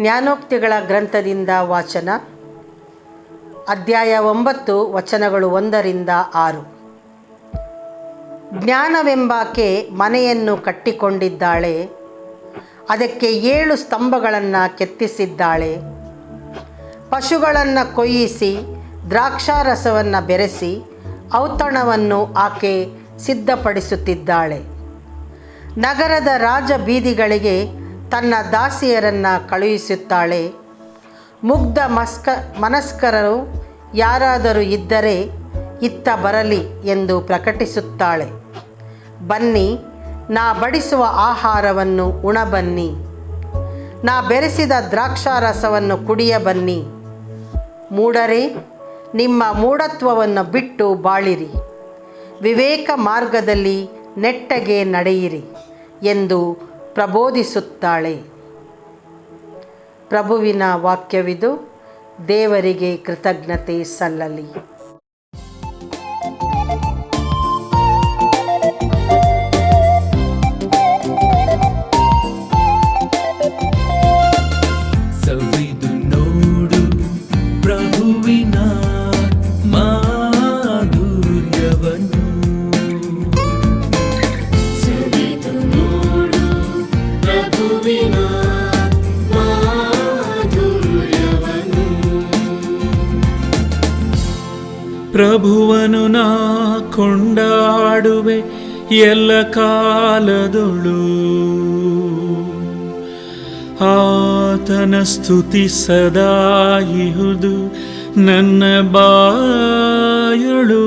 ಜ್ಞಾನೋಕ್ತಿಗಳ ಗ್ರಂಥದಿಂದ ವಾಚನ. ಅಧ್ಯಾಯ ಒಂಬತ್ತು, ವಚನಗಳು ಒಂದರಿಂದ ಆರು. ಜ್ಞಾನವೆಂಬಾಕೆ ಮನೆಯನ್ನು ಕಟ್ಟಿಕೊಂಡಿದ್ದಾಳೆ. ಅದಕ್ಕೆ ಏಳು ಸ್ತಂಭಗಳನ್ನು ಕೆತ್ತಿಸಿದ್ದಾಳೆ. ಪಶುಗಳನ್ನು ಕೊಯ್ಯಿಸಿ, ದ್ರಾಕ್ಷಾರಸವನ್ನು ಬೆರೆಸಿ, ಔತಣವನ್ನು ಆಕೆ ಸಿದ್ಧಪಡಿಸುತ್ತಿದ್ದಾಳೆ. ನಗರದ ರಾಜ ಬೀದಿಗಳಿಗೆ ತನ್ನ ದಾಸಿಯರನ್ನು ಕಳುಹಿಸುತ್ತಾಳೆ. ಮುಗ್ಧ ಮಸ್ಕ, ಮನಸ್ಕರರು ಯಾರಾದರೂ ಇದ್ದರೆ ಇತ್ತ ಬರಲಿ ಎಂದು ಪ್ರಕಟಿಸುತ್ತಾಳೆ. ಬನ್ನಿ, ನಾ ಬಡಿಸುವ ಆಹಾರವನ್ನು ಉಣಬನ್ನಿ. ನಾ ಬೆರೆಸಿದ ದ್ರಾಕ್ಷಾರಸವನ್ನು ಕುಡಿಯ ಬನ್ನಿ. ಮೂಡರೆ, ನಿಮ್ಮ ಮೂಢತ್ವವನ್ನು ಬಿಟ್ಟು ಬಾಳಿರಿ. ವಿವೇಕ ಮಾರ್ಗದಲ್ಲಿ ನೆಟ್ಟಗೆ ನಡೆಯಿರಿ ಎಂದು ಪ್ರಬೋಧಿಸುತ್ತಾಳೆ. ಪ್ರಭುವಿನ ವಾಕ್ಯವಿದು ದೇವರಿಗೆ ಕೃತಜ್ಞತೆ ಸಲ್ಲಲಿ. ಪ್ರಭುವನು ನಾ ಕೊಂಡಾಡುವೆ ಎಲ್ಲ ಕಾಲದೊಳು. ಆತನ ಸ್ತುತಿ ಸದಾ ಇಹುದು ನನ್ನ ಬಾಯಳು.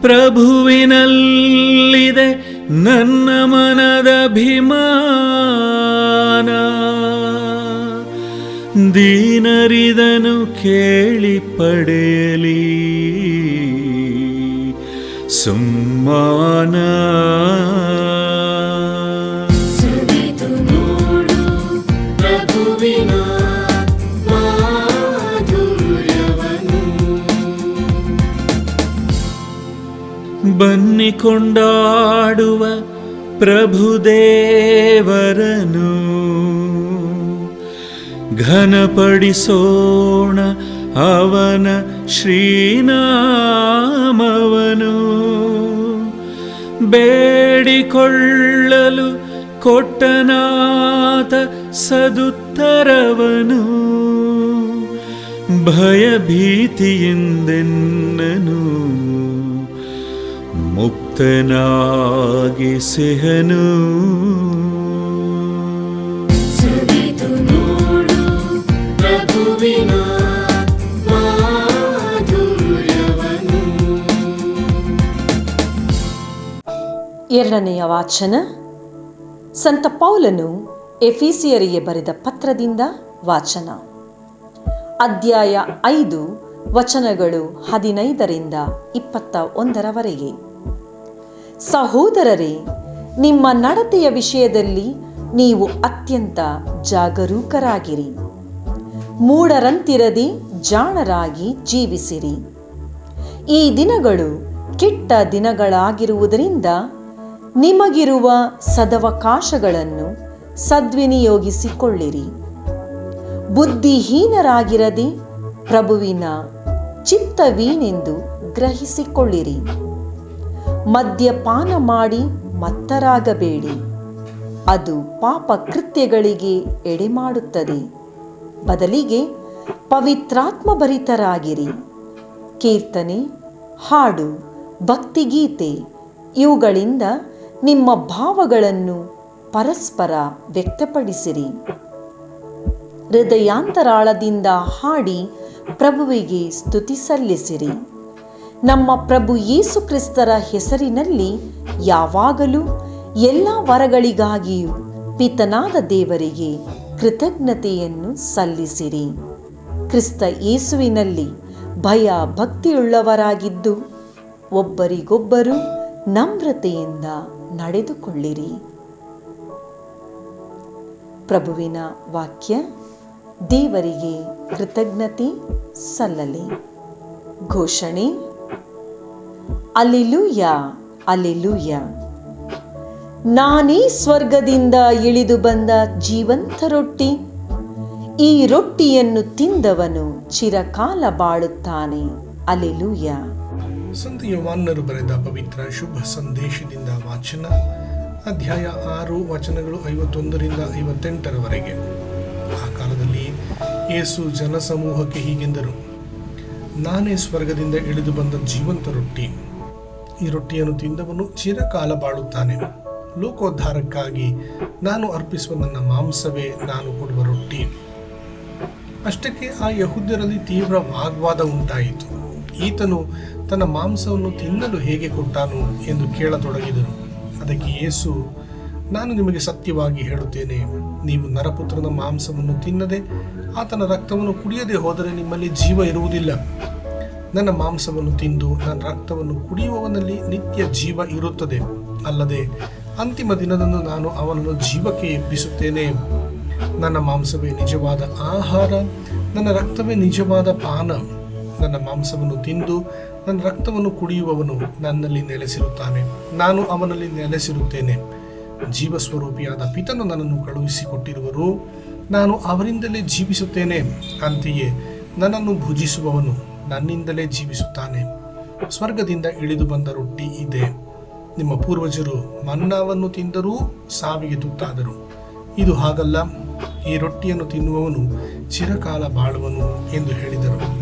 ಪ್ರಭುವಿನಲ್ಲಿದೆ ನನ್ನ ಮನದ ಅಭಿಮಾನ ದೀನರಿದನು ಕೇಳಿ ಪಡೆಯಲಿ. ಸುಮ್ಮಾನ. ಬನ್ನಿ ಕೊಂಡಾಡುವ ಪ್ರಭುದೇವರನು. ಘನಪಡಿಸೋಣ ಅವನ ಶ್ರೀನಾಮವನು. ಬೇಡಿಕೊಳ್ಳಲು ಕೊಟ್ಟನಾಥ ಸದುತ್ತರವನು. ಭಯಭೀತಿಯಿಂದೆನ್ನನು. ಮುಕ್ತನಾಗಿಸೆಹನು ಎರಡನೆಯ ವಾಚನ ಸಂತ ಪೌಲನು ಎಫಿಸಿಯರಿಗೆ ಬರೆದ ಪತ್ರದಿಂದ ವಾಚನ. ಅಧ್ಯಾಯ ಐದು, ವಚನಗಳು ಹದಿನೈದರಿಂದ ಇಪ್ಪತ್ತ ಒಂದರವರೆಗೆ. ಸಹೋದರರೇ, ನಿಮ್ಮ ನಡತೆಯ ವಿಷಯದಲ್ಲಿ ನೀವು ಅತ್ಯಂತ ಜಾಗರೂಕರಾಗಿರಿ. ಮೂಡರಂತಿರದಿ ಜಾಣರಾಗಿ ಜೀವಿಸಿರಿ. ಈ ದಿನಗಳು ಕೆಟ್ಟ ದಿನಗಳಾಗಿರುವುದರಿಂದ ನಿಮಗಿರುವ ಸದವಕಾಶಗಳನ್ನು ಸದ್ವಿನಿಯೋಗಿಸಿಕೊಳ್ಳಿರಿ. ಬುದ್ಧಿಹೀನರಾಗಿರದೆ ಪ್ರಭುವಿನ ಚಿತ್ತವೀನೆಂದು ಗ್ರಹಿಸಿಕೊಳ್ಳಿರಿ. ಮದ್ಯಪಾನ ಮಾಡಿ ಮತ್ತರಾಗಬೇಡಿ. ಅದು ಪಾಪ ಕೃತ್ಯಗಳಿಗೆ ಎಡೆಮಾಡುತ್ತದೆ. ಬದಲಿಗೆ ಪವಿತ್ರಾತ್ಮಭರಿತರಾಗಿರಿ. ಕೀರ್ತನೆ, ಹಾಡು, ಭಕ್ತಿಗೀತೆ ಇವುಗಳಿಂದ ನಿಮ್ಮ ಭಾವಗಳನ್ನು ಪರಸ್ಪರ ವ್ಯಕ್ತಪಡಿಸಿರಿ. ಹೃದಯಾಂತರಾಳದಿಂದ ಹಾಡಿ ಪ್ರಭುವಿಗೆ ಸ್ತುತಿ ಸಲ್ಲಿಸಿರಿ. ನಮ್ಮ ಪ್ರಭು ಯೇಸು ಕ್ರಿಸ್ತರ ಹೆಸರಿನಲ್ಲಿ ಯಾವಾಗಲೂ ಎಲ್ಲ ವರಗಳಿಗಾಗಿಯೂ ಪಿತನಾದ ದೇವರಿಗೆ ಕೃತಜ್ಞತೆಯನ್ನು ಸಲ್ಲಿಸಿರಿ. ಕ್ರಿಸ್ತ ಯೇಸುವಿನಲ್ಲಿ ಭಯ ಭಕ್ತಿಯುಳ್ಳವರಾಗಿದ್ದು ಒಬ್ಬರಿಗೊಬ್ಬರು ನಮ್ರತೆಯಿಂದ ನಡೆದುಕೊಳ್ಳಿರಿ. ಪ್ರಭುವಿನ ವಾಕ್ಯ, ದೇವರಿಗೆ ಕೃತಜ್ಞತೆ ಸಲ್ಲಲಿ. ಘೋಷಣೆ ಅಲ್ಲಿಲೂಯ ಅಲ್ಲಿಲೂಯ ನಾನೇ ಸ್ವರ್ಗದಿಂದ ಇಳಿದು ಬಂದ ಜೀವಂತ ರೊಟ್ಟಿ. ಈ ರೊಟ್ಟಿಯನ್ನು ತಿಂದವನು ಚಿರಕಾಲ ಬಾಳುತ್ತಾನೆ. ಅಲೆಲೂಯ. ಸಂತ ಯುವಾನರು ಬರೆದ ಪವಿತ್ರ ಶುಭ ಸಂದೇಶದಿಂದ ವಾಚನ, ಅಧ್ಯಾಯ ಆರು, ವಚನಗಳು ಐವತ್ತೊಂದರಿಂದ ಐವತ್ತೆಂಟರವರೆಗೆ. ಆ ಕಾಲದಲ್ಲಿ ಯೇಸು ಜನಸಮೂಹಕ್ಕೆ ಹೀಗೆಂದರು, ನಾನೇ ಸ್ವರ್ಗದಿಂದ ಇಳಿದು ಬಂದ ಜೀವಂತ ರೊಟ್ಟಿ. ಈ ರೊಟ್ಟಿಯನ್ನು ತಿಂದವನು ಚಿರಕಾಲ ಬಾಳುತ್ತಾನೆ. ಲೋಕೋದ್ಧಾರಕ್ಕಾಗಿ ನಾನು ಅರ್ಪಿಸುವ ನನ್ನ ಮಾಂಸವೇ ನಾನು ಕೊಡುವ ರೊಟ್ಟಿ. ಅಷ್ಟಕ್ಕೆ ಆ ಯಹೂದ್ಯರಲ್ಲಿ ತೀವ್ರ ವಾಗ್ವಾದ ಉಂಟಾಯಿತು. ಈತನು ತನ್ನ ಮಾಂಸವನ್ನು ತಿನ್ನಲು ಹೇಗೆ ಕೊಟ್ಟಾನು ಎಂದು ಕೇಳತೊಡಗಿದರು ಅದಕ್ಕೆ ಯೇಸು, ನಾನು ನಿಮಗೆ ಸತ್ಯವಾಗಿ ಹೇಳುತ್ತೇನೆ, ನೀವು ನರಪುತ್ರನ ಮಾಂಸವನ್ನು ತಿನ್ನದೆ ಆತನ ರಕ್ತವನ್ನು ಕುಡಿಯದೆ ಹೋದರೆ ನಿಮ್ಮಲ್ಲಿ ಜೀವ ಇರುವುದಿಲ್ಲ. ನನ್ನ ಮಾಂಸವನ್ನು ತಿಂದು ನನ್ನ ರಕ್ತವನ್ನು ಕುಡಿಯುವವನಲ್ಲಿ ನಿತ್ಯ ಜೀವ ಇರುತ್ತದೆ. ಅಲ್ಲದೆ ಅಂತಿಮ ದಿನದಂದು ನಾನು ಅವನನ್ನು ಜೀವಕ್ಕೆ ಎಬ್ಬಿಸುತ್ತೇನೆ. ನನ್ನ ಮಾಂಸವೇ ನಿಜವಾದ ಆಹಾರ, ನನ್ನ ರಕ್ತವೇ ನಿಜವಾದ ಪಾನ. ನನ್ನ ಮಾಂಸವನ್ನು ತಿಂದು ನನ್ನ ರಕ್ತವನ್ನು ಕುಡಿಯುವವನು ನನ್ನಲ್ಲಿ ನೆಲೆಸಿರುತ್ತಾನೆ. ನಾನು ಅವನಲ್ಲಿ ನೆಲೆಸಿರುತ್ತೇನೆ. ಜೀವಸ್ವರೂಪಿಯಾದ ಪಿತನು ನನ್ನನ್ನು ಕಳುಹಿಸಿಕೊಟ್ಟಿರುವರು. ನಾನು ಅವರಿಂದಲೇ ಜೀವಿಸುತ್ತೇನೆ. ಅಂತೆಯೇ ನನ್ನನ್ನು ಭುಜಿಸುವವನು ನನ್ನಿಂದಲೇ ಜೀವಿಸುತ್ತಾನೆ. ಸ್ವರ್ಗದಿಂದ ಇಳಿದು ಬಂದ ರೊಟ್ಟಿ ಇದೆ. ನಿಮ್ಮ ಪೂರ್ವಜರು ಮನ್ನಾವನ್ನು ತಿಂದರೂ ಸಾವಿಗೆ ತುತ್ತಾದರು. ಇದು ಹಾಗಲ್ಲ. ಈ ರೊಟ್ಟಿಯನ್ನು ತಿನ್ನುವವನು ಚಿರಕಾಲ ಬಾಳುವನು ಎಂದು ಹೇಳಿದರು.